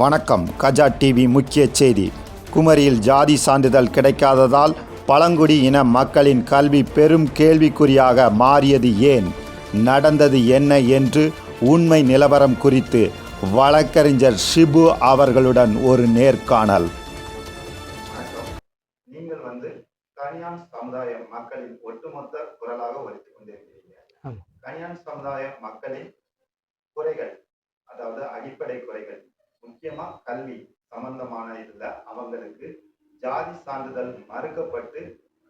வணக்கம். கஜா டிவி முக்கிய செய்தி. குமரியில் ஜாதி சான்றிதழ் கிடைக்காததால் பழங்குடி இன மக்களின் கல்வி பெரும் கேள்விக்குறியாக மாறியது ஏன்? நடந்தது என்ன என்று உண்மை நிலவரம் குறித்து வழக்கறிஞர் ஷிபு அவர்களுடன் ஒரு நேர்காணல். நீங்கள் வந்து கனியான் சமுதாய மக்களின் ஒட்டுமொத்த குரலாக ஒலித்துக் கொண்டிருக்கிறீங்க. கனியான் சமுதாய மக்களின் குறைகள் அதாவது அடிப்படை குறைகள் முக்கியமா கல்வி சம்பந்தமான இதுல அவங்களுக்கு ஜாதி சான்றிதழ் மறுக்கப்பட்டு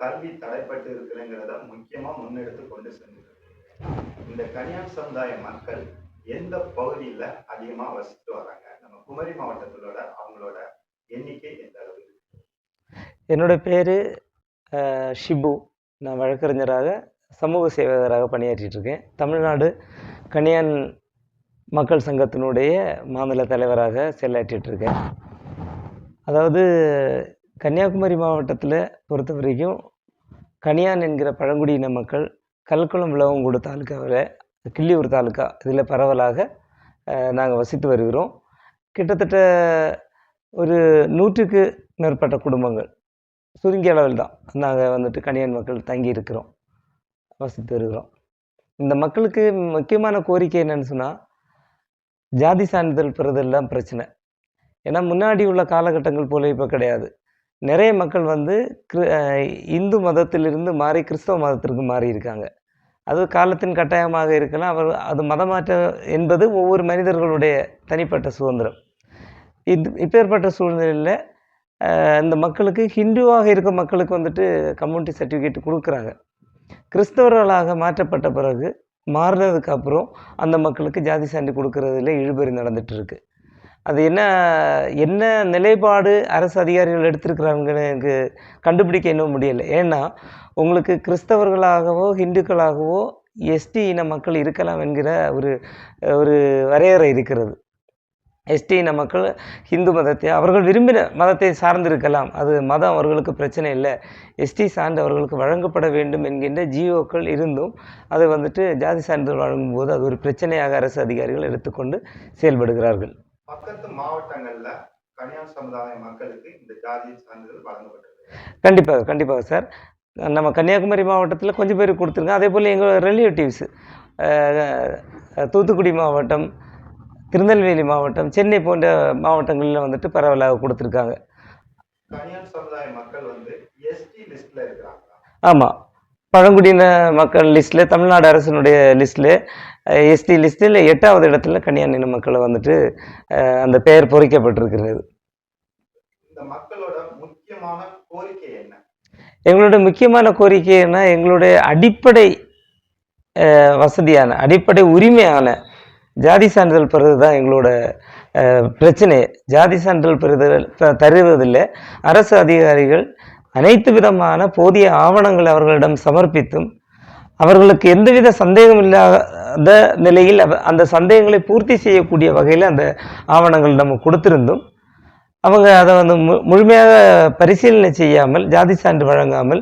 கல்வி தடைப்பட்டு இருக்கிறேங்கிறத முக்கியமா முன்னெடுத்து கொண்டு சென்று இந்த கனியான் சமுதாய மக்கள் எந்த பகுதியில அதிகமா வசித்து வராங்க? நம்ம குமரி மாவட்டத்திலோட அவங்களோட எண்ணிக்கை எந்த அளவு என்னோட பேர் ஷிபு. நான் வழக்கறிஞராக சமூக சேவகராக பணியாற்றிட்டு இருக்கேன். தமிழ்நாடு கனியான் மக்கள் சங்கத்தினுடைய மாநில தலைவராக செயலாற்றிட்டுருக்கேன் அதாவது கன்னியாகுமரி மாவட்டத்தில் பொறுத்த வரைக்கும் கனியான் என்கிற பழங்குடியின மக்கள் கல்குளம் விளவங்கூடு தாலுக்காவில் கிள்ளியூர் தாலுக்கா இதில் பரவலாக நாங்கள் வசித்து வருகிறோம். கிட்டத்தட்ட ஒரு நூற்றுக்கு மேற்பட்ட குடும்பங்கள் சுருங்கிய அளவில் தான் நாங்கள் வந்துட்டு கனியான் மக்கள் தங்கி இருக்கிறோம் வசித்து வருகிறோம். இந்த மக்களுக்கு முக்கியமான கோரிக்கை என்னென்னு சொன்னால் ஜாதி சான்றிதழ் பெறுதெல்லாம் பிரச்சனை. ஏன்னா முன்னாடி உள்ள காலகட்டங்கள் போல இப்போ கிடையாது. நிறைய மக்கள் வந்து கிரு இந்து மதத்திலிருந்து மாறி கிறிஸ்தவ மதத்திற்கு மாறி இருக்காங்க அது காலத்தின் கட்டாயமாக இருக்கலாம். அவர் அது மதமாற்றம் என்பது ஒவ்வொரு மனிதர்களுடைய தனிப்பட்ட சுதந்திரம். இது இப்பேற்பட்ட சூழ்நிலையில் இந்த மக்களுக்கு ஹிந்துவாக இருக்க மக்களுக்கு வந்துட்டு கம்யூனிட்டி சர்டிஃபிகேட் கொடுக்குறாங்க. கிறிஸ்தவர்களாக மாற்றப்பட்ட பிறகு மாறினதுக்கு அப்புறம் அந்த மக்களுக்கு ஜாதி சான்று கொடுக்கறதுல இழுபறி நடந்துட்டு இருக்கு அது என்ன என்ன நிலைப்பாடு அரசு அதிகாரிகள் எடுத்திருக்கிறாங்கன்னு எனக்கு கண்டுபிடிக்க இன்னும் முடியலை. ஏன்னா உங்களுக்கு கிறிஸ்தவர்களாகவோ ஹிந்துக்களாகவோ எஸ்டி இன மக்கள் இருக்கலாம் என்கிற ஒரு ஒரு வரையறை இருக்கிறது. எஸ்டி இன மக்கள் ஹிந்து மதத்தை அவர்கள் விரும்பின மதத்தை சார்ந்திருக்கலாம். அது மதம் அவர்களுக்கு பிரச்சனை இல்லை. எஸ்டி சான்று அவர்களுக்கு வழங்கப்பட வேண்டும் என்கின்ற ஜிஓக்கள் இருந்தும் அதை வந்துட்டு ஜாதி சான்றிதழ் வழங்கும்போது அது ஒரு பிரச்சனையாக அரசு அதிகாரிகள் எடுத்துக்கொண்டு செயல்படுகிறார்கள். பக்கத்து மாவட்டங்கள்ல கனியான் சமுதாய மக்களுக்கு இந்த ஜாதி சான்றிதழ் வழங்கப்பட்டிருக்கு. கண்டிப்பாக கண்டிப்பாக சார். நம்ம கன்னியாகுமரி மாவட்டத்தில் கொஞ்சம் பேர் கொடுத்துருங்க. அதே போல் எங்கள் ரிலேட்டிவ்ஸ் தூத்துக்குடி மாவட்டம் திருநெல்வேலி மாவட்டம் சென்னை போன்ற மாவட்டங்களில் வந்துட்டு பரவலாக கொடுத்துருக்காங்க. ஆமாம் பழங்குடியின மக்கள் லிஸ்ட்டில் தமிழ்நாடு அரசினுடைய லிஸ்ட்டில் எஸ்டி லிஸ்ட்டில் எட்டாவது இடத்துல கன்னியான் இன மக்களை வந்துட்டு அந்த பெயர் பொறிக்கப்பட்டிருக்கிறது. மக்களோட முக்கியமான கோரிக்கை என்ன? எங்களுடைய முக்கியமான கோரிக்கைன்னா எங்களுடைய அடிப்படை வசதியான அடிப்படை உரிமையான ஜாதி சான்றிதழ் பெறுவது தான் எங்களோட பிரச்சனை. ஜாதி சான்றிதழ் பெறுதல் தருவதில்லை. அரசு அதிகாரிகள் அனைத்து விதமான போதிய ஆவணங்களை அவர்களிடம் சமர்ப்பித்தும் அவர்களுக்கு எந்தவித சந்தேகம் இல்லாத நிலையில் அந்த சந்தேகங்களை பூர்த்தி செய்யக்கூடிய வகையில் அந்த ஆவணங்கள் நம்ம கொடுத்திருந்தோம் அவங்க அதை வந்து மு முழுமையாக பரிசீலனை செய்யாமல் ஜாதி சான்று வழங்காமல்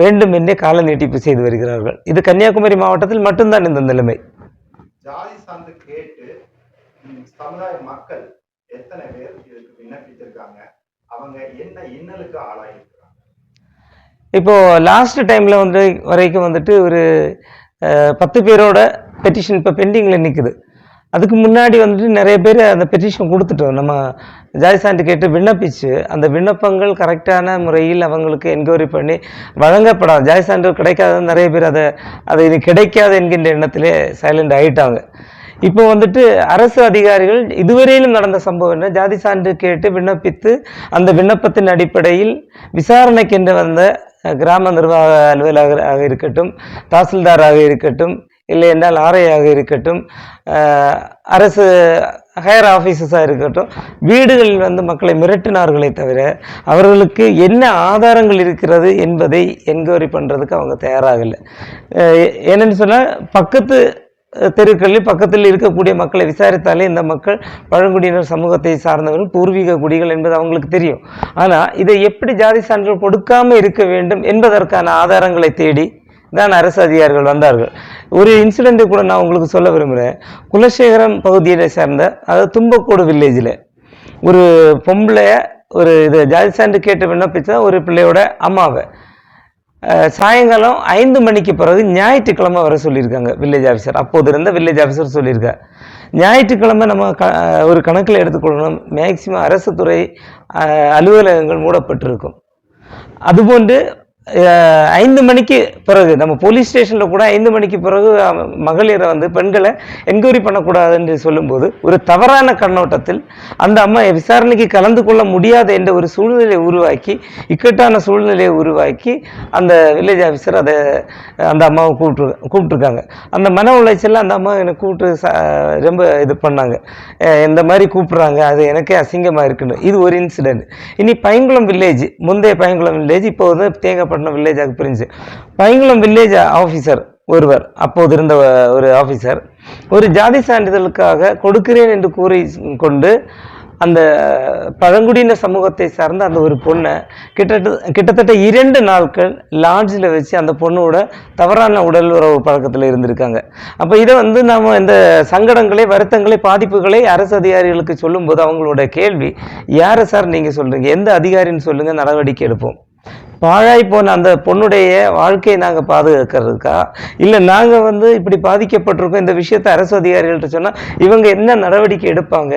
வேண்டுமென்றே கால நீட்டிப்பு செய்து வருகிறார்கள். இது கன்னியாகுமரி மாவட்டத்தில் மட்டும்தான் இந்த நிலைமை. ஜாதி சார்ந்து கேட்டு சமுதாய மக்கள் எத்தனை பேர் இதுக்கு விண்ணப்பித்திருக்காங்க அவங்க என்ன இன்னலுக்கு ஆளாயிருக்கிறாங்க? இப்போ லாஸ்ட் டைம்ல வந்து வரைக்கும் வந்துட்டு ஒரு பத்து பேரோட பெட்டிஷன் இப்போ பெண்டிங்கில் நிற்குது அதுக்கு முன்னாடி வந்துட்டு நிறைய பேர் அந்த பெட்டிஷன் கொடுத்துட்டோம். நம்ம ஜாய் சான்று கேட்டு விண்ணப்பிச்சு அந்த விண்ணப்பங்கள் கரெக்டான முறையில் அவங்களுக்கு என்கொயரி பண்ணி வழங்கப்படாது. ஜாய் சான்று கிடைக்காத நிறைய பேர் அதை அது இது கிடைக்காது என்கின்ற எண்ணத்திலே சைலண்ட் ஆகிட்டாங்க இப்போ வந்துட்டு அரசு அதிகாரிகள் இதுவரையிலும் நடந்த சம்பவம் என்ன? ஜாதி சான்று கேட்டு விண்ணப்பித்து அந்த விண்ணப்பத்தின் அடிப்படையில் விசாரணைக்கென்று வந்த கிராம நிர்வாக அலுவலராக இருக்கட்டும் தாசில்தாராக இருக்கட்டும் இல்லை என்றால் ஆரையாக இருக்கட்டும் அரசு ஹையர் ஆஃபீஸஸாக இருக்கட்டும் வீடுகளில் வந்து மக்களை மிரட்டினார்களே தவிர அவர்களுக்கு என்ன ஆதாரங்கள் இருக்கிறது என்பதை என்கொயரி பண்ணுறதுக்கு அவங்க தயாராகலை. என்னென்னு சொன்னால் பக்கத்து தெருக்களில் பக்கத்தில் இருக்கக்கூடிய மக்களை விசாரித்தாலே இந்த மக்கள் பழங்குடியினர் சமூகத்தை சார்ந்தவர்கள் பூர்வீக குடிகள் என்பது அவங்களுக்கு தெரியும். ஆனால் இதை எப்படி ஜாதி சான்றிதழ் கொடுக்காமல் இருக்க வேண்டும் என்பதற்கான ஆதாரங்களை தேடி தான் அரசு அதிகாரிகள் வந்தார்கள். ஒரு இன்சிடெண்ட்டு கூட நான் உங்களுக்கு சொல்ல விரும்புகிறேன் குலசேகரம் பகுதியை சேர்ந்த அதாவது தும்பக்கோடு வில்லேஜில் ஒரு பொம்பளைய ஒரு இது ஜாதி சான்று கேட்டு விண்ணப்பிச்சா ஒரு பிள்ளையோட அம்மாவை. சாயங்காலம் ஐந்து மணிக்கு பிறகு ஞாயிற்றுக்கிழமை வர சொல்லியிருக்காங்க வில்லேஜ் ஆஃபீஸர் அப்போது இருந்த வில்லேஜ் ஆஃபீஸர் சொல்லியிருக்கா ஞாயிற்றுக்கிழமை நம்ம க ஒரு கணக்கில் எடுத்துக்கொள்ளணும். மேக்சிமம் அரசு துறை அலுவலகங்கள் மூடப்பட்டிருக்கும். அதுபோன்று ஐந்து மணிக்கு பிறகு நம்ம போலீஸ் ஸ்டேஷனில் கூட ஐந்து மணிக்கு பிறகு மகளிரை வந்து பெண்களை என்கொயரி பண்ணக்கூடாது என்று சொல்லும்போது ஒரு தவறான கண்ணோட்டத்தில் அந்த அம்மா விசாரணைக்கு கலந்து கொள்ள முடியாத என்ற ஒரு சூழ்நிலையை உருவாக்கி இக்கட்டான சூழ்நிலையை உருவாக்கி அந்த வில்லேஜ் ஆஃபீஸர் அதை அந்த அம்மாவை கூப்பிட்டு கூப்பிட்ருக்காங்க அந்த மன உளைச்சலில் அந்த அம்மா எனக்கு கூப்பிட்டு ரொம்ப இது பண்ணாங்க. இந்த மாதிரி கூப்பிட்றாங்க அது எனக்கே அசிங்கமாக இருக்குன்னு. இது ஒரு இன்சிடென்ட் இனி பைங்குளம் வில்லேஜ் முந்தைய பைங்குளம் வில்லேஜ் இப்போ வந்து நாகப்பட்டினம் வில்லேஜாக பிரிஞ்சு. பைங்குளம் வில்லேஜ் ஆஃபீஸர் ஒருவர் அப்போது இருந்த ஒரு ஆஃபீஸர் ஒரு ஜாதி சான்றிதழுக்காக கொடுக்கிறேன் என்று கூறி கொண்டு அந்த பழங்குடியின சமூகத்தை சார்ந்த அந்த ஒரு பொண்ணை கிட்டத்தட்ட கிட்டத்தட்ட இரண்டு நாட்கள் லாட்ஜில் வச்சு அந்த பொண்ணோட தவறான உடல் உறவு பழக்கத்தில் இருந்திருக்காங்க. அப்போ இதை வந்து நாம் இந்த சங்கடங்களை வருத்தங்களை பாதிப்புகளை அரசு அதிகாரிகளுக்கு சொல்லும்போது அவங்களோட கேள்வி யாரை சார் நீங்கள் சொல்கிறீங்க எந்த அதிகாரின்னு சொல்லுங்கள் நடவடிக்கை எடுப்போம். பாழாய் போன அந்த பொண்ணுடைய வாழ்க்கையை நாங்கள் பாதுகாக்கிறதுக்கா? இல்லை நாங்கள் வந்து இப்படி பாதிக்கப்பட்டிருக்கோம் இந்த விஷயத்தை அரசு அதிகாரிகள்கிட்ட சொன்னால் இவங்க என்ன நடவடிக்கை எடுப்பாங்க?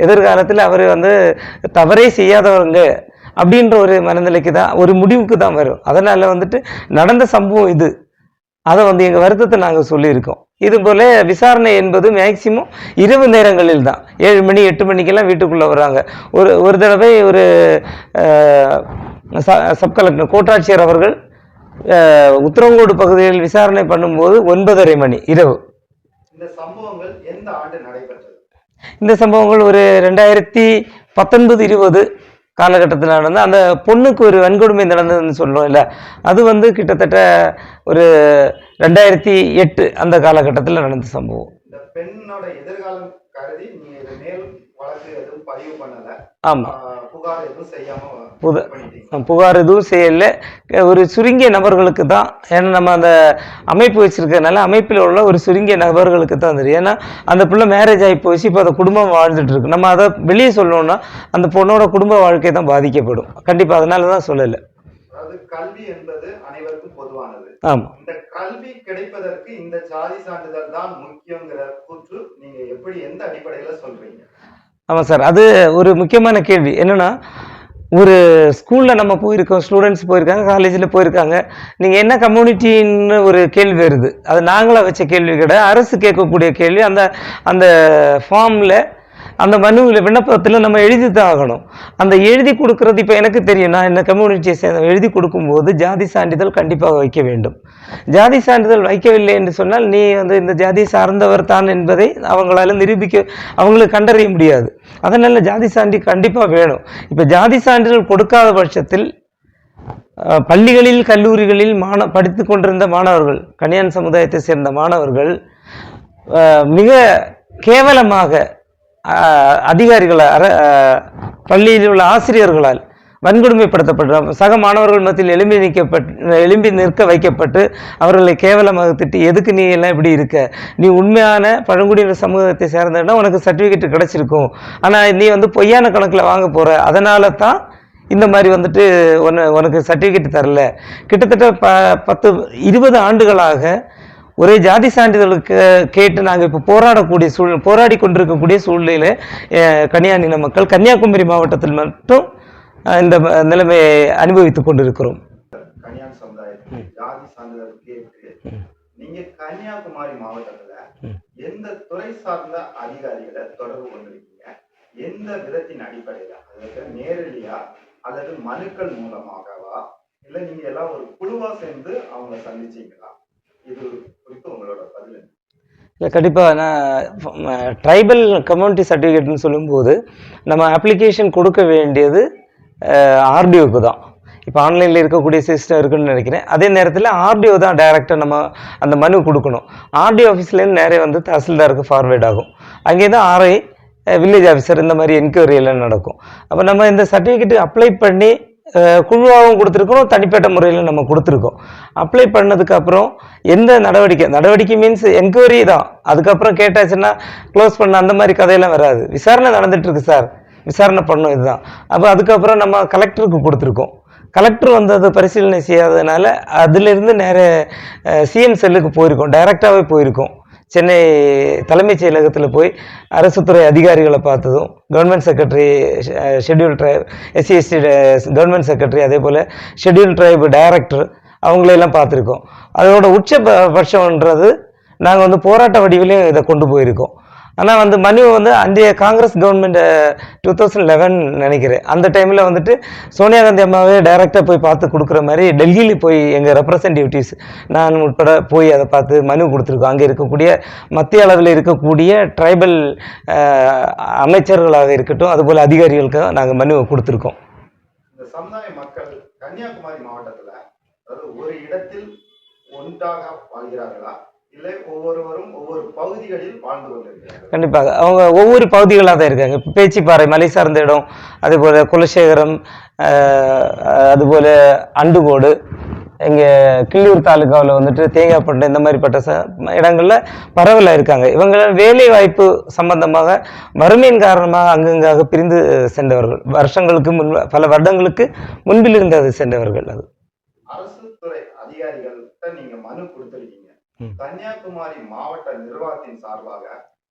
எதிர்காலத்தில் அவர் வந்து தவறே செய்யாதவங்க அப்படின்ற ஒரு மனநிலைக்கு தான் ஒரு முடிவுக்கு தான் வரும். அதனால் வந்துட்டு நடந்த சம்பவம் இது. அதை வந்து எங்கள் வருத்தத்தை நாங்கள் சொல்லியிருக்கோம். இது போல விசாரணை என்பது மேக்சிமம் இரவு நேரங்களில் தான். ஏழு மணி எட்டு மணிக்கெல்லாம் வீட்டுக்குள்ளே வராங்க ஒரு ஒரு தடவை ஒரு சப் கலெக்டர் கோட்டாட்சியர் அவர்கள் உத்தரங்கோடு பகுதியில் விசாரணை பண்ணும்போது ஒன்பதரை மணி இரவு. இந்த சம்பவங்கள் எந்த ஆண்டு நடைபெற்றது? இந்த சம்பவங்கள் ஒரு ரெண்டாயிரத்தி பத்தொன்பது இருபது காலகட்டத்தில் நடந்த அந்த பொண்ணுக்கு ஒரு வன்கொடுமை நடந்ததுன்னு சொல்றோம் இல்ல? அது வந்து கிட்டத்தட்ட ஒரு ரெண்டாயிரத்தி எட்டு அந்த காலகட்டத்தில் நடந்த சம்பவம். இந்த பெண்ணோட எதிர்காலம் கருதி ஆமாம் புகார் எதுவும் செய்யாம புத- பண்ணிட்டீங்க. புகார் எதுவும் செய்யல. ஒரு சுருங்கிய நபர்களுக்கு தான் ஏன்னா நம்ம அந்த அமைப்பு வச்சிருக்கறதுனால அமைப்பில் உள்ள ஒரு சுருங்கிய நபர்களுக்கு தான் தெரியும். ஏன்னா அந்த பிள்ளை மேரேஜ் ஆகி போச்சு இப்போ அந்த குடும்பம் வாழ்ந்துட்டு இருக்கு. நம்ம அதை வெளியே சொல்லணும்னா அந்த பொண்ணோட குடும்ப வாழ்க்கை தான் பாதிக்கப்படும். கண்டிப்பாக அதனால தான் சொல்லலை. கல்வி என்பது அனைவருக்கும் பொதுவானது. இந்த கல்வி கிடைப்பதற்கு இந்த ஜாதி சான்றிதழ் தான் முக்கியங்கிற கூற்று நீங்க எப்படி எந்த அடிப்படையில சொல்றீங்க? ஆமாம் சார். அது ஒரு முக்கியமான கேள்வி. என்னென்னா ஒரு ஸ்கூலில் நம்ம போயிருக்கோம் ஸ்டூடெண்ட்ஸ் போயிருக்காங்க காலேஜில் போயிருக்காங்க. நீங்கள் என்ன கம்யூனிட்டின்னு ஒரு கேள்வி வருது. அது நாங்களாக வச்ச கேள்வி கிடையாது அரசு கேட்கக்கூடிய கேள்வி அந்த அந்த ஃபார்மில் அந்த மனுவில் விண்ணப்பத்தில் நம்ம எழுதி தான் ஆகணும். அந்த எழுதி கொடுக்கறது இப்போ எனக்கு தெரியும். நான் என்ன கம்யூனிட்டியை சேர்ந்த எழுதி கொடுக்கும்போது ஜாதி சான்றிதழ் கண்டிப்பாக வைக்க வேண்டும். ஜாதி சான்றிதழ் வைக்கவில்லை என்று சொன்னால் நீ வந்து இந்த ஜாதி சார்ந்தவர் தான் என்பதை அவங்களால நிரூபிக்க அவங்களுக்கு கண்டறிய முடியாது. அதனால ஜாதி சான்றி கண்டிப்பாக வேணும். இப்போ ஜாதி சான்றிதழ் கொடுக்காத பட்சத்தில் பள்ளிகளில் கல்லூரிகளில் மாண படித்து கொண்டிருந்த மாணவர்கள் கணியான் சமுதாயத்தை சேர்ந்த மாணவர்கள் மிக கேவலமாக அதிகாரிகளால் பள்ளியில் உள்ள ஆசிரியர்களால் வன்கொடுமைப்படுத்தப்பட்ட சக மாணவர்கள் மத்தியில் எழும்பி நிற்கப்பட்டு எழும்பி நிற்க வைக்கப்பட்டு அவர்களை கேவலமாக திட்டி எதுக்கு நீ எல்லாம் இப்படி இருக்க? நீ உண்மையான பழங்குடியின சமூகத்தை சேர்ந்தனா உனக்கு சர்டிஃபிகேட் கிடைச்சிருக்கும். ஆனால் நீ வந்து பொய்யான கணக்கில் வாங்க போகிற அதனால தான் இந்த மாதிரி வந்துட்டு உன உனக்கு சர்டிஃபிகேட் தரல. கிட்டத்தட்ட ப பத்து இருபது ஆண்டுகளாக ஒரே ஜாதி சான்றிதழுக்கு கேட்டு நாங்கள் இப்போ போராடக்கூடிய சூழ் போராடி கொண்டிருக்கக்கூடிய சூழ்நிலையில் கன்னியானின மக்கள் கன்னியாகுமரி மாவட்டத்தில் மட்டும் இந்த நிலைமையை அனுபவித்துக் கொண்டிருக்கிறோம். கன்னியாகுமரி மாவட்டத்துல எந்த துறை சார்ந்த அதிகாரிகளை தொடர்பு கொண்டிருக்கீங்க? எந்த விதத்தின் அடிப்படையில? அதாவது நேரடியா அல்லது மனுக்கள் மூலமாகவா? இல்ல நீங்க எல்லாம் ஒரு குழுவா சேர்ந்து அவங்கள சந்திச்சீங்களா? இது குறித்து உங்களோட பதில்? இல்லை கண்டிப்பாக நான் ட்ரைபல் கம்யூனிட்டி சர்டிஃபிகேட்னு சொல்லும்போது நம்ம அப்ளிகேஷன் கொடுக்க வேண்டியது ஆர்டிஓக்கு தான். இப்போ ஆன்லைனில் இருக்கக்கூடிய சிஸ்டம் இருக்குன்னு நினைக்கிறேன். அதே நேரத்தில் ஆர்டிஓ தான் டைரெக்டாக நம்ம அந்த மனு கொடுக்கணும். ஆர்டிஓ ஆஃபீஸ்லேருந்து நேரே வந்து தஹசில்தாருக்கு ஃபார்வேர்ட் ஆகும். அங்கே தான் ஆர்ஐ வில்லேஜ் ஆஃபீஸர் இந்த மாதிரி என்கொயரி எல்லாம் நடக்கும். அப்போ நம்ம இந்த சர்டிஃபிகேட்டு அப்ளை பண்ணி குழுவாகவும் கொடுத்துருக்கோம் தனிப்பட்ட முறையில் நம்ம கொடுத்துருக்கோம். அப்ளை பண்ணதுக்கப்புறம் எந்த நடவடிக்கை? நடவடிக்கை மீன்ஸ் என்கொயரி தான். அதுக்கப்புறம் கேட்டாச்சுன்னா க்ளோஸ் பண்ண அந்த மாதிரி கதையெல்லாம் வராது. விசாரணை நடந்துட்டுருக்கு சார் விசாரணை பண்ணோம் இதுதான். அப்போ அதுக்கப்புறம் நம்ம கலெக்டருக்கு கொடுத்துருக்கோம். கலெக்டர் வந்து அதை பரிசீலனை செய்யாததுனால அதிலிருந்து நேர சிஎம் செல்லுக்கு போயிருக்கோம். டைரெக்டாகவே போயிருக்கோம். சென்னை தலைமைச் செயலகத்தில் போய் அரசுத்துறை அதிகாரிகளை பார்த்ததும் government secretary schedule tribe SC ST government secretary அதே போல் ஷெட்யூல் ட்ரைப் டைரக்டர் அவங்களையெல்லாம் பார்த்துருக்கோம். அதோட உச்ச பட்சம்ன்றது நாங்கள் வந்து போராட்ட வடிவிலையும் இதை கொண்டு போயிருக்கோம். ஆனால் வந்து மனு வந்து அன்றைய Congress government two thousand eleven நினைக்கிறேன். அந்த டைமில் வந்துட்டு சோனியா காந்தி அம்மாவே டைரெக்டாக போய் பார்த்து கொடுக்குற மாதிரி டெல்லியில் போய் எங்கள் ரெப்ரசன்டேட்டிவ்ஸ் நான் உட்பட போய் அதை பார்த்து மனு கொடுத்துருக்கோம். அங்கே இருக்கக்கூடிய மத்திய அளவில் இருக்கக்கூடிய ட்ரைபல் அமைச்சர்களாக இருக்கட்டும் அதுபோல் அதிகாரிகளுக்கு நாங்கள் மனு கொடுத்துருக்கோம். சமுதாய மக்கள் கன்னியாகுமரி மாவட்டத்தில் ஒரு இடத்தில் ஒன்றாக வாழ்கிறார்களா? இல்லை ஒவ்வொருவரும் ஒவ்வொரு பகுதிகளில் வாழ்ந்து கொண்டிருக்கிறார்கள். கண்டிப்பாக. அவங்க ஒவ்வொரு பகுதிகளாக தான் இருக்காங்க. இப்போ பேச்சிப்பாறை மலை சார்ந்த இடம் அதுபோல் குலசேகரம் அதுபோல் அண்டுகோடு இங்கே கிள்ளியூர் தாலுக்காவில் வந்துட்டு தேங்காய்பட்டை இந்த மாதிரிப்பட்ட ச இடங்களில் பரவலாக இருக்காங்க. இவங்க வேலை வாய்ப்பு சம்பந்தமாக வறுமையின் காரணமாக அங்கங்காக பிரிந்து சென்றவர்கள். வருஷங்களுக்கு முன் பல வருடங்களுக்கு முன்பில் இருந்து அது சென்றவர்கள் அது. அரசு துறை அதிகாரிகள்கிட்ட நீங்க மனு கொடுத்திருக்கீங்க. கன்னியாகுமரி மாவட்ட நிர்வாகத்தின் சார்பாக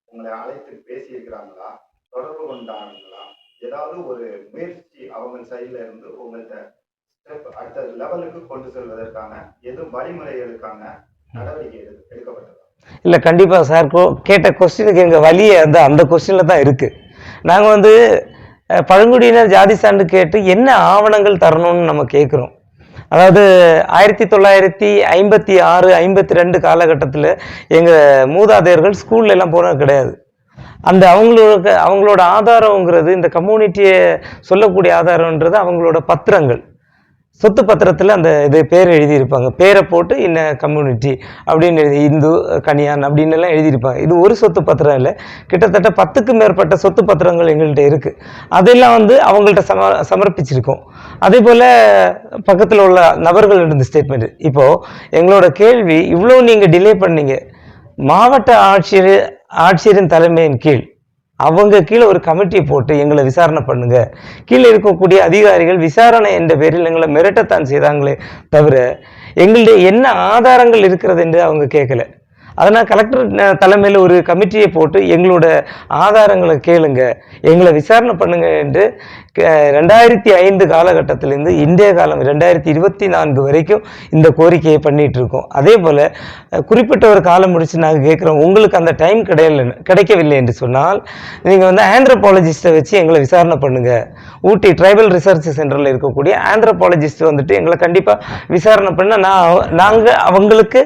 உங்களை அழைத்து பேசியிருக்கிறாங்களா? தொடர்பு கொண்டாங்களா? ஏதாவது ஒரு முயற்சி அவங்க சைட்ல இருந்து உங்கள்கிட்ட ஸ்டெப் அடுத்த லெவலுக்கு கொண்டு செல்வதற்கான எதுவும் வழிமுறைகளுக்கான நடவடிக்கை எடு- எடுக்கப்பட்டதா? இல்லை கண்டிப்பாக சார் கேட்ட கொஸ்டினுக்கு எங்கள் வழியே அந்த அந்த கொஸ்டினில் தான் இருக்குது நாங்கள் வந்து பழங்குடியினர் ஜாதி சான்று கேட்டு என்ன ஆவணங்கள் தரணும்னு நம்ம கேட்குறோம் அதாவது ஆயிரத்தி தொள்ளாயிரத்தி ஐம்பத்தி ஆறு ஐம்பத்தி ரெண்டு காலகட்டத்தில் எங்கள் மூதாதையர்கள் ஸ்கூல்ல எல்லாம் போனது கிடையாது. அந்த அவங்களோட அவங்களோட ஆதாரங்கிறது இந்த கம்யூனிட்டியை சொல்லக்கூடிய ஆதாரம்ன்றது அவங்களோட பத்திரங்கள். சொத்து பத்திரத்தில் அந்த இது பேர் எழுதியிருப்பாங்க. பேரை போட்டு இன்ன கம்யூனிட்டி அப்படின்னு எழுதி இந்து கனியான் அப்படின்னு எல்லாம் எழுதியிருப்பாங்க. இது ஒரு சொத்து பத்திரம் இல்லை. கிட்டத்தட்ட பத்துக்கும் மேற்பட்ட சொத்து பத்திரங்கள் எங்கள்கிட்ட இருக்குது அதெல்லாம் வந்து அவங்கள்ட்ட சம சமர்ப்பிச்சிருக்கோம். அதே போல் பக்கத்தில் உள்ள நபர்கள் இருந்த ஸ்டேட்மெண்ட் இப்போது எங்களோட கேள்வி இவ்வளோ நீங்கள் டிலே பண்ணீங்க. மாவட்ட ஆட்சியர் ஆட்சியரின் தலைமையின் கீழ் அவங்க கீழே ஒரு கமிட்டியை போட்டு எங்களை விசாரணை பண்ணுங்க. கீழே இருக்கக்கூடிய அதிகாரிகள் விசாரணை என்ற பேரில் எங்களை மிரட்டத்தான் செய்தாங்களே தவிர எங்களுடைய என்ன ஆதாரங்கள் இருக்கிறது என்று அவங்க கேட்கல. அதனால் கலெக்டர் தலைமையில் ஒரு கமிட்டியை போட்டு எங்களோட ஆதாரங்களை கேளுங்க எங்களை விசாரணை பண்ணுங்க என்று ரெண்டாயிரத்தி ஐந்து காலகட்டத்திலேருந்து இந்திய காலம் ரெண்டாயிரத்தி இருபத்தி நான்கு வரைக்கும் இந்த கோரிக்கையை பண்ணிகிட்டு இருக்கோம். அதே போல் குறிப்பிட்ட ஒரு காலம் முடிச்சு நாங்கள் கேட்குறோம் உங்களுக்கு அந்த டைம் கிடையல கிடைக்கவில்லை என்று சொன்னால் நீங்கள் வந்து ஆந்த்ரோபாலஜிஸ்ட்டை வச்சு எங்களை விசாரணை பண்ணுங்க. ஊட்டி ட்ரைபல் ரிசர்ச் சென்டரில் இருக்கக்கூடிய ஆந்த்ரோபாலஜிஸ்ட் வந்துட்டு எங்களை கண்டிப்பாக விசாரணை பண்ண நான் நாங்கள் அவங்களுக்கு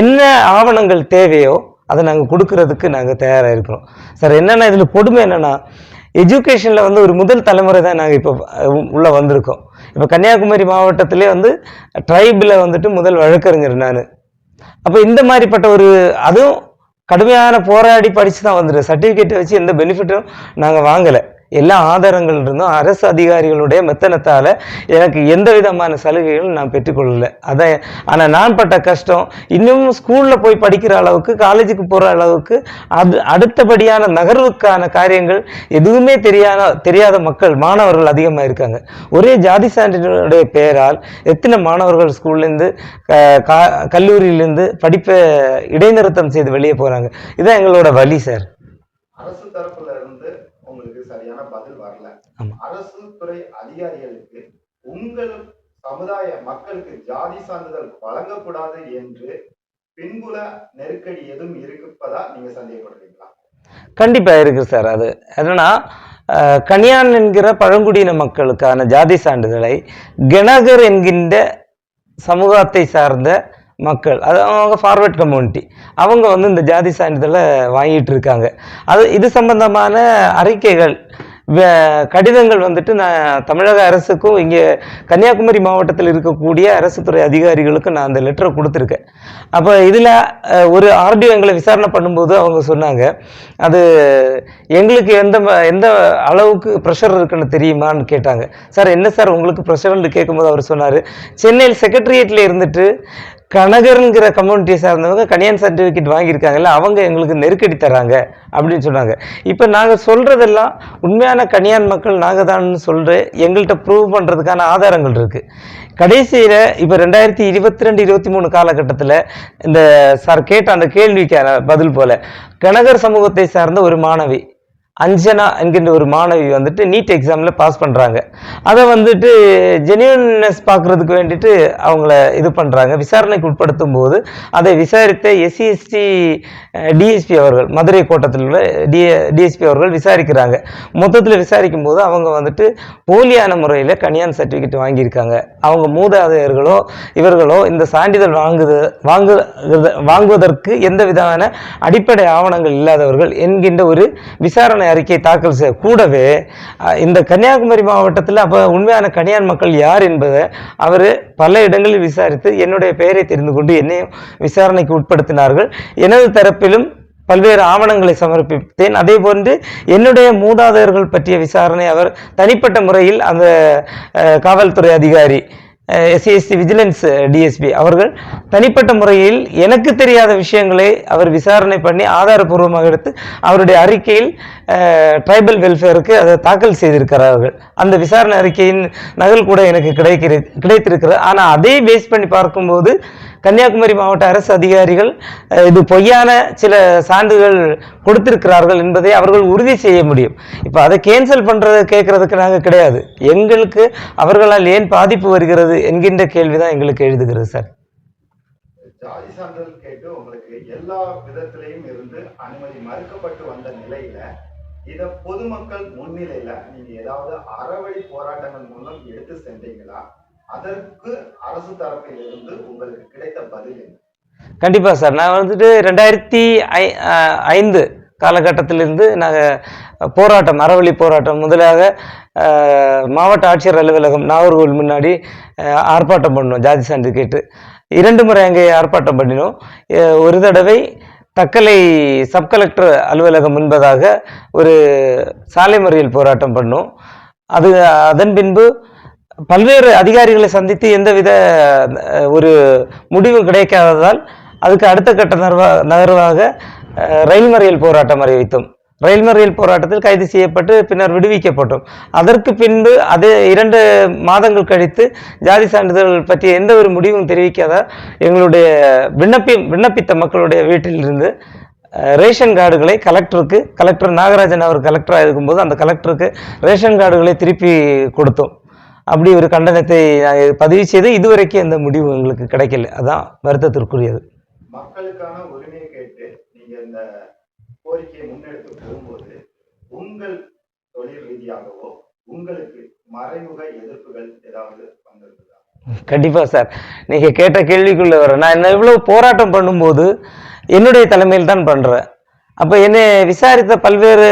என்ன ஆவணங்கள் தேவையோ அதை நாங்கள் கொடுக்கறதுக்கு நாங்கள் தயாராக இருக்கிறோம். சார் என்னென்னா இதில் கொடுமை என்னென்னா எஜுகேஷனில் வந்து ஒரு முதல் தலைமுறை தான் நாங்கள் இப்போ உள்ளே வந்திருக்கோம். இப்போ கன்னியாகுமரி மாவட்டத்திலே வந்து ட்ரைபில் வந்துட்டு முதல் வழக்கறிஞர் நான். அப்போ இந்த மாதிரிப்பட்ட ஒரு அதுவும் கடுமையான போராடி படித்து தான் வந்துடும் சர்டிஃபிகேட்டை வச்சு எந்த பெனிஃபிட்டும் நாங்கள் வாங்கலை. எல்லா ஆதாரங்கள் இருந்தும் அரசு அதிகாரிகளுடைய மெத்தனத்தால் எனக்கு எந்த விதமான சலுகைகளும் நான் பெற்றுக்கொள்ளலை. அதான் ஆனால் நான் பட்ட கஷ்டம் இன்னும் ஸ்கூலில் போய் படிக்கிற அளவுக்கு காலேஜுக்கு போகிற அளவுக்கு அது அடுத்தபடியான நகர்வுக்கான காரியங்கள் எதுவுமே தெரியாத தெரியாத மக்கள் மாணவர்கள் அதிகமாக இருக்காங்க. ஒரே ஜாதி சான்றிதழுடைய பெயரால் எத்தனை மாணவர்கள் ஸ்கூல்லேருந்து கல்லூரியிலேருந்து படிப்பை இடைநிறுத்தம் செய்து வெளியே போகிறாங்க இதான் எங்களோட வழி சார். அரசு தரப்புல இருந்து உங்களுக்கு சரியான பதில் வரல ஆமா. அரசு துறை அதிகாரிகளுக்கு உங்கள் சமுதாய மக்களுக்கு ஜாதி சான்றிதழ் வழங்கக்கூடாது என்று பின்புல நெருக்கடி எதுவும் இருப்பதா நீங்க சந்தேகப்படுறீங்களா? கண்டிப்பாக இருக்குது சார் அது. என்னன்னா கனியான் என்கிற பழங்குடியின மக்களுக்கான ஜாதி சான்றிதழை கெனகர் என்கின்ற சமூகத்தை சார்ந்த மக்கள் அது அவங்க ஃபார்வர்ட் கம்யூனிட்டி அவங்க வந்து இந்த ஜாதி சான்றிதழை வாங்கிட்டு இருக்காங்க. அது இது சம்பந்தமான அறிக்கைகள் கடிதங்கள் வந்துட்டு நான் தமிழக அரசுக்கும் இங்கே கன்னியாகுமரி மாவட்டத்தில் இருக்கக்கூடிய அரசு துறை அதிகாரிகளுக்கும் நான் அந்த லெட்டரை கொடுத்துருக்கேன். அப்போ இதில் ஒரு ஆர்டிஓ எங்களை விசாரணை பண்ணும்போது அவங்க சொன்னாங்க அது எங்களுக்கு எந்த எந்த அளவுக்கு ப்ரெஷர் இருக்குன்னு தெரியுமான்னு கேட்டாங்க. சார் என்ன சார் உங்களுக்கு ப்ரெஷர்னு கேட்கும்போது அவர் சொன்னார் சென்னையில் செக்ரட்டரியேட்டில் இருந்துட்டு கனகருங்கிற கம்யூனிட்டியை சார்ந்தவங்க கனியான் சர்டிஃபிகேட் வாங்கியிருக்காங்கல்ல அவங்க எங்களுக்கு நெருக்கடி தராங்க அப்படின்னு சொன்னாங்க. இப்போ நாங்கள் சொல்கிறதெல்லாம் உண்மையான கனியான் மக்கள் நாங்கள் தான் சொல்கிற எங்கள்கிட்ட ப்ரூவ் பண்ணுறதுக்கான ஆதாரங்கள் இருக்குது கடைசியில் இப்போ ரெண்டாயிரத்தி இருபத்தி ரெண்டு இருபத்தி மூணு காலகட்டத்தில் இந்த சார் கேட்ட அந்த கேள்விக்கான பதில் போல கனகர் சமூகத்தை சார்ந்த ஒரு மாணவி அஞ்சனா என்கின்ற ஒரு மாணவி வந்துட்டு நீட் எக்ஸாமில் பாஸ் பண்ணுறாங்க அதை வந்துட்டு ஜெனியூன்னஸ் பார்க்குறதுக்கு வேண்டிட்டு அவங்கள இது பண்ணுறாங்க விசாரணைக்கு உட்படுத்தும் போது அதை விசாரித்த எஸ்சிஎஸ்டி டிஎஸ்பி அவர்கள் மதுரை கோட்டத்தில் உள்ள டி டிஎஸ்பி அவர்கள் விசாரிக்கிறாங்க. மொத்தத்தில் விசாரிக்கும் போது அவங்க வந்துட்டு போலியான முறையில் கனியான் சர்டிஃபிகேட் வாங்கியிருக்காங்க. அவங்க மூதாதையர்களோ இவர்களோ இந்த சான்றிதழ் வாங்குது வாங்கு வாங்குவதற்கு எந்த விதமான அடிப்படை ஆவணங்கள் இல்லாதவர்கள் என்கின்ற ஒரு விசாரணை அறிக்கை தாக்கல் செய்ய கூடவே இந்த கன்னியாகுமரி மாவட்டத்தில் அப்போ உண்மையான கனியான் மக்கள் யார் என்பதை அவர் பல இடங்களில் விசாரித்து என்னுடைய பெயரை தெரிந்து கொண்டு என்னையும் விசாரணைக்கு உட்படுத்தினார்கள். எனது தரப்பிலும் பல்வேறு ஆவணங்களை சமர்ப்பித்தேன். அதே போன்று என்னுடைய மூதாதையர்கள் பற்றிய விசாரணை அவர் தனிப்பட்ட முறையில் அந்த காவல்துறை அதிகாரி எஸ்சிஎஸ்டி விஜிலன்ஸ் டிஎஸ்பி அவர்கள் தனிப்பட்ட முறையில் எனக்கு தெரியாத விஷயங்களை அவர் விசாரணை பண்ணி ஆதாரபூர்வமாக எடுத்து அவருடைய அறிக்கையில் ட்ரைபல் வெல்ஃபேருக்கு அதை தாக்கல் செய்திருக்கிறார்கள் அந்த விசாரணை அறிக்கையின் நகல் கூட எனக்கு கிடைக்கிறது கிடைத்திருக்கிறது. ஆனால் அதை பேஸ் பண்ணி பார்க்கும்போது கன்னியாகுமரி மாவட்ட அரசு அதிகாரிகள் இது பொய்யான சில சான்றுகள் கொடுத்திருக்கிறார்கள் என்பதை அவர்கள் உறுதி செய்ய முடியும். இப்போ அதை கேன்சல் பண்ணுறதை கேட்குறதுக்கு நாங்கள் கிடையாது. எங்களுக்கு அவர்களால் ஏன் பாதிப்பு வருகிறது என்கின்ற கேள்வி தான் எங்களுக்கு எழுதுகிறது சார். ஜாதி சான்றிதழ் கேட்டு உங்களுக்கு எல்லா விதத்திலையும் இருந்து அனுமதி மறுக்கப்பட்டு வந்த நிலையில இத பொதுமக்கள் முன்னிலையில நீங்க ஏதாவது அறவழி போராட்டங்கள் மூலம் எடுத்து சென்றீங்களா? அதற்கு அரசு தரப்பில் இருந்து உங்களுக்கு கிடைத்த பதில் என்ன? கண்டிப்பாக சார். நான் வந்துட்டு ரெண்டாயிரத்தி ஐ ஐந்து காலகட்டத்திலிருந்து நாங்கள் போராட்டம் அறவழி போராட்டம் முதலாக மாவட்ட ஆட்சியர் அலுவலகம் நாகர்கோவில் முன்னாடி ஆர்ப்பாட்டம் பண்ணோம். ஜாதி சான்று கேட்டு. இரண்டு முறை அங்கே ஆர்ப்பாட்டம் பண்ணினோம். ஒரு தடவை தக்கலை சப் கலெக்டர் அலுவலகம் முன்பதாக ஒரு சாலை மறியல் போராட்டம் பண்ணோம். அது அதன் பின்பு பல்வேறு அதிகாரிகளை சந்தித்து எந்தவித ஒரு முடிவும் கிடைக்காததால் அதுக்கு அடுத்த கட்ட நகர்வா நகர்வாக ரயில் மறியல் போராட்டம் அறிவித்தோம். ரயில் மறியல் போராட்டத்தில் கைது செய்யப்பட்டு பின்னர் விடுவிக்கப்பட்டோம். அதற்கு பின்பு அதே இரண்டு மாதங்கள் கழித்து ஜாதி சான்றிதழ் பற்றிய எந்த ஒரு முடிவும் தெரிவிக்காத எங்களுடைய விண்ணப்பி விண்ணப்பித்த மக்களுடைய வீட்டிலிருந்து ரேஷன் கார்டுகளை கலெக்டருக்கு கலெக்டர் நாகராஜன் அவர் கலெக்டராக இருக்கும்போது அந்த கலெக்டருக்கு ரேஷன் கார்டுகளை திருப்பி கொடுத்தோம். அப்படி ஒரு கண்டனத்தை நாங்கள் பதிவு செய்து இதுவரைக்கும் எந்த முடிவு எங்களுக்கு கிடைக்கல. அதான் வருத்தத்திற்குரியது. மக்களுக்கான உரிமையை கேட்டு நீங்க இந்த கோரிக்கையை முன்னெடுத்து போகும்போது உங்கள் தொழில் ரீதியாகவோ உங்களுக்கு மறைமுக எதிர்ப்புகள் ஏதாவது வந்திருக்குதா? கண்டிப்பாக சார். நீங்கள் கேட்ட கேள்விக்குள்ளே வர நான் இவ்வளோ போராட்டம் பண்ணும்போது என்னுடைய தலைமையில் தான் பண்ணுறேன் அப்போ என்னை விசாரித்த பல்வேறு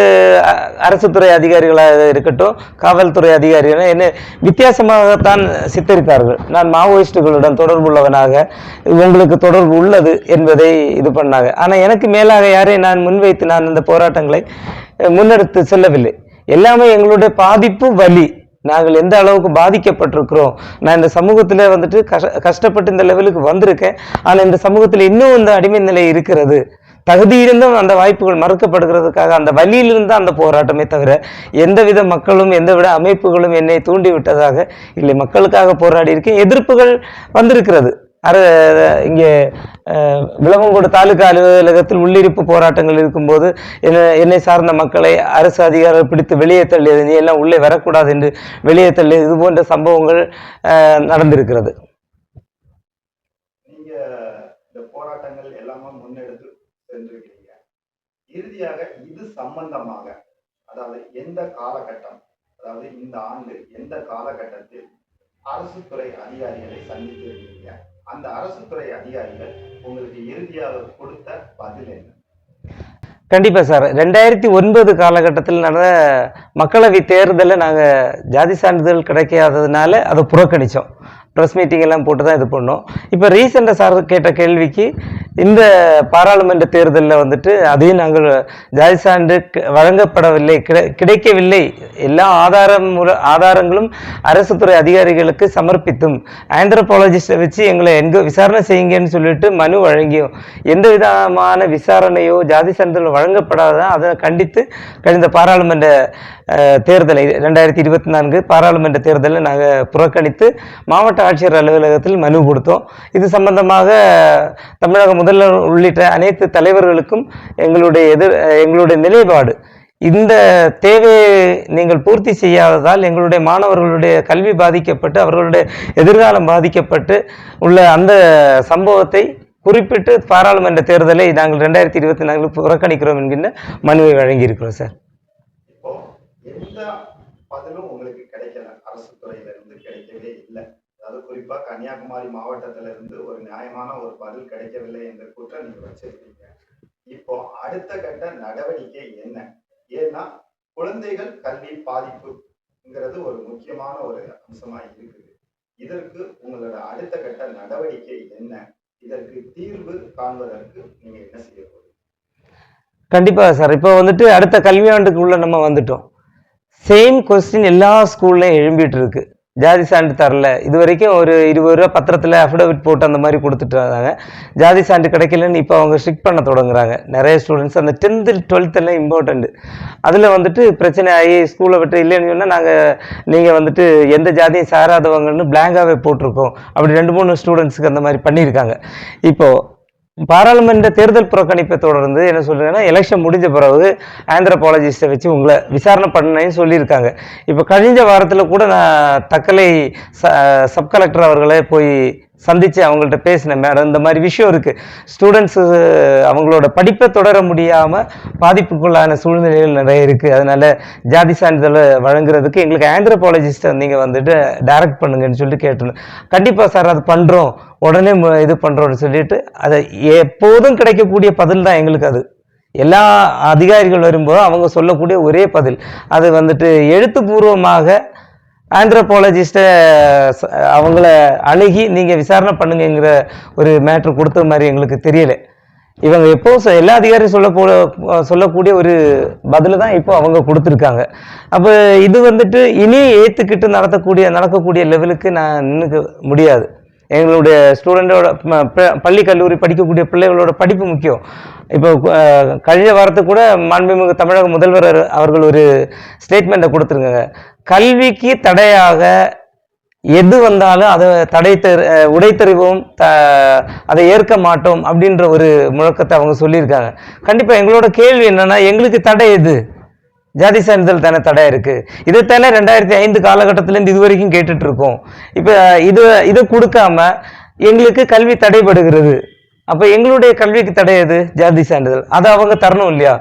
அரசுத்துறை அரசு துறை அதிகாரிகளாக இருக்கட்டும் காவல்துறை அதிகாரிகள் என்னை வித்தியாசமாகத்தான் சித்தரித்தார்கள். நான் மாவோயிஸ்டுகளுடன் தொடர்புள்ளவனாக உங்களுக்கு தொடர்பு உள்ளது என்பதை இது பண்ணாங்க. ஆனால் எனக்கு மேலாக யாரை நான் முன்வைத்து நான் இந்த போராட்டங்களை முன்னெடுத்து செல்லவில்லை. எல்லாமே எங்களுடைய பாதிப்பு வலி. நாங்கள் எந்த அளவுக்கு பாதிக்கப்பட்டிருக்கிறோம்? நான் இந்த சமூகத்தில் வந்துட்டு கஷ்ட கஷ்டப்பட்டு இந்த லெவலுக்கு வந்திருக்கேன். ஆனால் இந்த சமூகத்தில் இன்னும் இந்த அடிமை நிலை இருக்கிறது. தகுதியிலிருந்தும் அந்த வாய்ப்புகள் மறுக்கப்படுகிறதுக்காக அந்த வழியிலிருந்து அந்த போராட்டமே தவிர எந்தவித மக்களும் எந்தவித அமைப்புகளும் என்னை தூண்டி விட்டதாக இல்லை. மக்களுக்காக போராடி இருக்கேன். எதிர்ப்புகள் வந்திருக்கிறது. அர இங்கே அஹ், விளவங்கோடு தாலுகா அலுவலகத்தில் உள்ளிருப்பு போராட்டங்கள் இருக்கும்போது என்னை என்னை சார்ந்த மக்களை அரசு அதிகாரிகள் பிடித்து வெளியே தள்ளியது. நீ எல்லாம் உள்ளே வரக்கூடாது என்று வெளியே தள்ளியது. இது போன்ற சம்பவங்கள் நடந்திருக்கிறது நீங்க இந்த போராட்டங்கள் எல்லாமே முன்னெடுத்து சென்றிருக்கீங்க இறுதியாக இது சம்பந்தமாக அதாவது எந்த காலகட்டம் அதாவது இந்த ஆண்டு எந்த காலகட்டத்தில் அரசு துறை அதிகாரிகளை சந்தித்திருக்கீங்க அந்த அரசு துறை அதிகாரிகள் உங்களுக்கு இறுதியாக கொடுத்த பதில் என்ன? கண்டிப்பாக சார். ரெண்டாயிரத்தி ஒன்பது காலகட்டத்தில் நடந்த மக்களவை தேர்தலில் நாங்கள் ஜாதி சான்றிதழ் கிடைக்காததுனால அதை புறக்கணித்தோம் ப்ரெஸ் மீட்டிங் எல்லாம் போட்டு தான் இது பண்ணோம். இப்போ ரீசெண்டாக சார் கேட்ட கேள்விக்கு இந்த பாராளுமன்ற தேர்தலில் வந்துட்டு அதையும் நாங்கள் ஜாதி சான்று வழங்கப்படவில்லை. கிடை கிடைக்கவில்லை. எல்லா ஆதாரம் மூல- ஆதாரங்களும் அரசு துறை அதிகாரிகளுக்கு சமர்ப்பித்தும். ஆந்த்ரோபாலஜிஸ்டை வச்சு எங்களை எங்க விசாரணை செய்யுங்கன்னு சொல்லிட்டு மனு வழங்கியும். எந்த விதமான விசாரணையோ ஜாதி சான்றிதழ் வழங்கப்படாதான் அதை கண்டித்து கழிந்த பாராளுமன்ற தேர்தலை ரெண்டாயிரத்தி இருபத்தி நான்கு பாராளுமன்ற தேர்தலை நாங்கள் புறக்கணித்து மாவட்ட ஆட்சியர் அலுவலகத்தில் மனு கொடுத்தோம். இது சம்பந்தமாக தமிழக முதல்வர் உள்ளிட்ட அனைத்து தலைவர்களுக்கும் எங்களுடைய எதிர் எங்களுடைய நிலைப்பாடு. இந்த தேவையை நீங்கள் பூர்த்தி செய்யாததால் எங்களுடைய மாணவர்களுடைய கல்வி பாதிக்கப்பட்டு அவர்களுடைய எதிர்காலம் பாதிக்கப்பட்டு உள்ள அந்த சம்பவத்தை குறிப்பிட்டு பாராளுமன்ற தேர்தலை நாங்கள் ரெண்டாயிரத்தி இருபத்தி நான்கில் புறக்கணிக்கிறோம் என்கின்ற மனுவை வழங்கியிருக்கிறோம் சார் இப்போ எந்த பதிலும் உங்களுக்கு கிடைக்கல அரசு துறையில இருந்து கிடைக்கவே அது அதாவது குறிப்பா கன்னியாகுமரி மாவட்டத்துல இருந்து ஒரு நியாயமான ஒரு பதில் கிடைக்கவில்லை என்ற கூற்றம் நீங்க வச்சிருக்கீங்க. இப்போ அடுத்த கட்ட நடவடிக்கை என்ன? ஏன்னா குழந்தைகள் கல்வி பாதிப்புங்கிறது ஒரு முக்கியமான ஒரு அம்சமா இருக்குது. இதற்கு உங்களோட அடுத்த கட்ட நடவடிக்கை என்ன? இதற்கு தீர்வு காண்பதற்கு நீங்க என்ன செய்ய போறீங்க? கண்டிப்பாக சார். இப்போ வந்துட்டு அடுத்த கல்வியாண்டுக்குள்ளே நம்ம வந்துட்டோம். சேம் கொஸ்டின் எல்லா ஸ்கூல்லையும் எழும்பிட்டு இருக்கு. ஜாதி சான்று தரல. இது வரைக்கும் ஒரு இருபது ரூபா பத்திரத்தில் அஃபிடவிட் போட்டு அந்த மாதிரி கொடுத்துட்டு இருந்தாங்க ஜாதி சான்று கிடைக்கலன்னு இப்போ அவங்க ஸ்ட்ரிக் பண்ண தொடங்குறாங்க. நிறைய ஸ்டூடெண்ட்ஸ் அந்த டென்த்து டுவெல்த்தெல்லாம் இம்பார்ட்டண்ட் அதில் வந்துட்டு பிரச்சனை ஆகி ஸ்கூலை விட்டு இல்லைன்னு சொன்னால் நாங்கள் நீங்கள் வந்துட்டு எந்த ஜாதியும் சாராதவங்கன்னு பிளாங்காகவே போட்டிருக்கோம். அப்படி ரெண்டு மூணு ஸ்டூடெண்ட்ஸுக்கு அந்த மாதிரி பண்ணியிருக்காங்க. இப்போது பாராளுமன்ற தேர்தல் புறக்கணிப்பை தொடர்ந்து என்ன சொல்றேன்னா எலெக்ஷன் முடிஞ்ச பிறகு ஆந்திரபாலஜிஸ்ட்டை வச்சு உங்களை விசாரணை பண்ணேன்னு சொல்லியிருக்காங்க. இப்போ கழிஞ்ச வாரத்தில் கூட நான் தக்கலை ச சப் கலெக்டர் அவர்களே போய் சந்தித்து அவங்கள்ட்ட பேசினேன் மேடம் இந்த மாதிரி விஷயம் இருக்குது ஸ்டூடெண்ட்ஸு அவங்களோட படிப்பை தொடர முடியாமல் பாதிப்புக்குள்ளான சூழ்நிலைகள் நிறைய இருக்குது அதனால் ஜாதி சான்றிதழை வழங்குறதுக்கு எங்களுக்கு ஆந்திரபாலஜிஸ்ட்டை நீங்கள் வந்துட்டு டைரக்ட் பண்ணுங்கன்னு சொல்லி கேட்டுருந்தேன் கண்டிப்பாக சார் அது பண்ணுறோம் உடனே இது பண்ணுறோம்னு சொல்லிட்டு அதை எப்போதும் கிடைக்கக்கூடிய பதில் தான் எங்களுக்கு அது. எல்லா அதிகாரிகள் வரும்போது அவங்க சொல்லக்கூடிய ஒரே பதில். அது வந்துட்டு எழுத்துப்பூர்வமாக ஆந்த்ரோபாலஜிஸ்ட்டை அவங்கள அணுகி நீங்கள் விசாரணை பண்ணுங்கங்கிற ஒரு மேட்ரு கொடுத்த மாதிரி எங்களுக்கு தெரியல. இவங்க எப்போ எல்லா அதிகாரியும் சொல்ல போ சொல்லக்கூடிய ஒரு பதில் தான் இப்போ அவங்க கொடுத்துருக்காங்க. அப்போ இது வந்துட்டு இனி ஏற்றுக்கிட்டு நடத்தக்கூடிய நடக்கக்கூடிய லெவலுக்கு நான் நின்றுக்க முடியாது. எங்களுடைய ஸ்டூடெண்டோட பள்ளி கல்லூரி படிக்கக்கூடிய பிள்ளைகளோட படிப்பு முக்கியம். இப்போ கழிஞ்ச வாரத்துக்கு கூட மாண்புமிகு தமிழக முதல்வர் அவர்கள் ஒரு ஸ்டேட்மெண்ட்டை கொடுத்துருங்க கல்விக்கு தடையாக எது வந்தாலும் அதை தடை தெரு அஹ், த அதை ஏற்க மாட்டோம் அப்படின்ற ஒரு முழக்கத்தை அவங்க சொல்லியிருக்காங்க. கண்டிப்பாக எங்களோட கேள்வி என்னன்னா எங்களுக்கு தடை எது? ஜாதி சான்றிதழ் தானே தடை இருக்கு. இதைத்தானே ரெண்டாயிரத்தி ஐந்து காலகட்டத்திலேருந்து இது வரைக்கும் கேட்டுட்டு இருக்கோம் இப்போ இது இதை கொடுக்காம எங்களுக்கு கல்வி தடைபடுகிறது. அப்போ எங்களுடைய கல்விக்கு தடை எது? ஜாதி சான்றிதழ். அதை அவங்க தரணும் இல்லையா?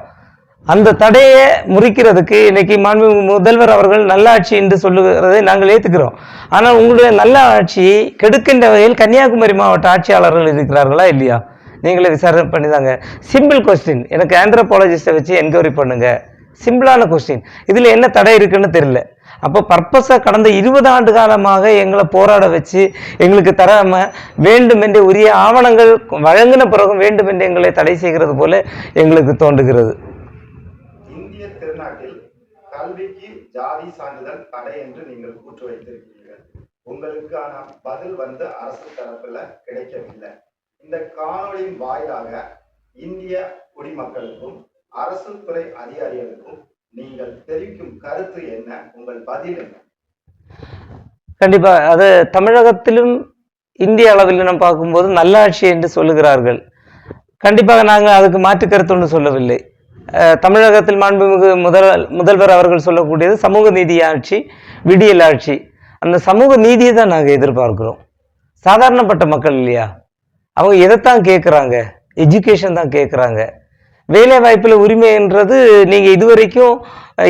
அந்த தடையை முறிக்கிறதுக்கு இன்னைக்கு மாண்பு முதல்வர் அவர்கள் நல்லாட்சி என்று சொல்லுகிறதை நாங்கள் ஏற்றுக்கிறோம் ஆனால் உங்களுடைய நல்ல ஆட்சி கெடுக்கின்ற வகையில் கன்னியாகுமரி மாவட்ட ஆட்சியாளர்கள் இருக்கிறார்களா இல்லையா? நீங்களே விசாரணை பண்ணிதாங்க. சிம்பிள் கொஸ்டின் எனக்கு ஆந்த்ரோபாலஜிஸ்ட்டை வச்சு என்கொயரி பண்ணுங்க. சிம்பிளான கொஸ்டின் இதில் என்ன தடை இருக்குன்னு தெரியல. அப்போ பர்பஸாக கடந்த இருபது ஆண்டு காலமாக எங்களை போராட வச்சு எங்களுக்கு தராமல் வேண்டுமென்றே உரிய ஆவணங்கள் வழங்கின பிறகும் வேண்டுமென்றே எங்களை தடை செய்கிறது போல எங்களுக்கு தோன்றுகிறது இந்திய திருநாட்டில் கல்விக்கு ஜாதி சான்றிதழ் தடை என்று நீங்கள் கூற்று வைத்திருக்கிறீர்கள். உங்களுக்கான பதில் வந்து அரசு தரப்புல கிடைக்கவில்லை. இந்த காணொலியின் வாயிலாக இந்திய குடிமக்களுக்கும் அரசு துறை அதிகாரிகளுக்கும் நீங்கள் தெரிவிக்கும் கருத்து என்ன? உங்கள் பதில் என்ன? கண்டிப்பா அது தமிழகத்திலும் இந்திய அளவில் நம்ம பார்க்கும்போது நல்லாட்சி என்று சொல்லுகிறார்கள். கண்டிப்பாக நாங்கள் அதுக்கு மாற்று கருத்து ஒன்று சொல்லவில்லை. தமிழகத்தில் மாண்புமிகு முதல் முதல்வர் அவர்கள் சொல்லக்கூடியது சமூக நீதி ஆட்சி விடியல் ஆட்சி. அந்த சமூக நீதியை தான் நாங்கள் எதிர்பார்க்குறோம். சாதாரணப்பட்ட மக்கள் இல்லையா? அவங்க எதைத்தான் கேட்குறாங்க எஜுகேஷன் தான் கேட்குறாங்க வேலை வாய்ப்பில் உரிமைன்றது நீங்கள் இதுவரைக்கும்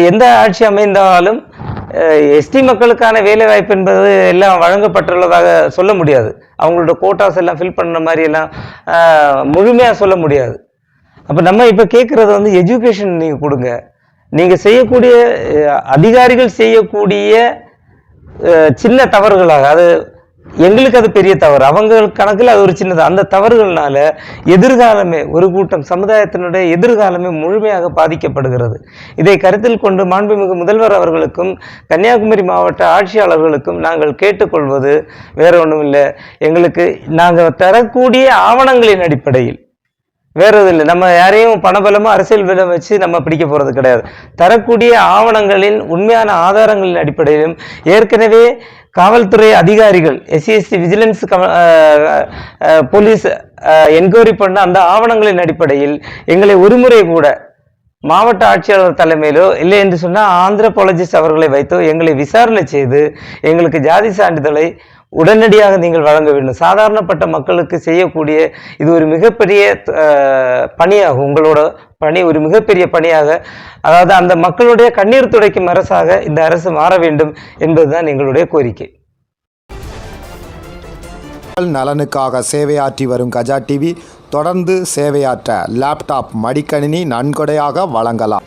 எந்த ஆட்சி அமைந்தாலும் எஸ்டி மக்களுக்கான வேலை வாய்ப்பு என்பது எல்லாம் வழங்கப்பட்டுள்ளதாக சொல்ல முடியாது. அவங்களோட கோட்டாஸ் எல்லாம் ஃபில் பண்ண மாதிரி எல்லாம் முழுமையாக சொல்ல முடியாது. அப்போ நம்ம இப்போ கேட்குறது வந்து எஜுகேஷன் நீங்கள் கொடுங்க. நீங்கள் செய்யக்கூடிய அதிகாரிகள் செய்யக்கூடிய சின்ன தவறுகளாக அது எங்களுக்கு அது பெரிய தவறு. அவங்க கணக்கில் அது ஒரு சின்னது. அந்த தவறுகள்னால எதிர்காலமே ஒரு கூட்டம் சமுதாயத்தினுடைய எதிர்காலமே முழுமையாக பாதிக்கப்படுகிறது. இதை கருத்தில் கொண்டு மாண்புமிகு முதல்வர் அவர்களுக்கும் கன்னியாகுமரி மாவட்ட ஆட்சியாளர்களுக்கும் நாங்கள் கேட்டுக்கொள்வது வேற ஒன்றும் இல்லை எங்களுக்கு நாங்கள் தரக்கூடிய ஆவணங்களின் அடிப்படையில் வேற எதுவும் இல்லை நம்ம யாரையும் பணபலமோ அரசியல் பலம் வச்சு நம்ம பிடிக்க போகிறது கிடையாது. தரக்கூடிய ஆவணங்களின் உண்மையான ஆதாரங்களின் அடிப்படையிலும் ஏற்கனவே காவல்துறை அதிகாரிகள் எஸ்சிஎஸ்டி விஜிலன்ஸ் போலீஸ் என்கொயரி பண்ண அந்த ஆவணங்களின் அடிப்படையில் எங்களை ஒருமுறை கூட மாவட்ட ஆட்சியாளர் தலைமையிலோ இல்லை என்று சொன்னால் ஆந்திரபாலஜிஸ்ட் அவர்களை வைத்தோ எங்களை விசாரணை செய்து எங்களுக்கு ஜாதி சான்றிதழை உடனடியாக நீங்கள் வழங்க வேண்டும். சாதாரணப்பட்ட மக்களுக்கு செய்யக்கூடிய இது ஒரு மிகப்பெரிய பணியாகும். உங்களோட பணி ஒரு மிகப்பெரிய பணியாக அதாவது அந்த மக்களுடைய கண்ணீர் துடைக்கும் அரசாக இந்த அரசு மாற வேண்டும் என்பதுதான் எங்களுடைய கோரிக்கை. நலனுக்காக சேவையாற்றி வரும் கஜா டிவி தொடர்ந்து சேவையாற்ற லேப்டாப் மடிக்கணினி நன்கொடையாக வழங்கலாம்.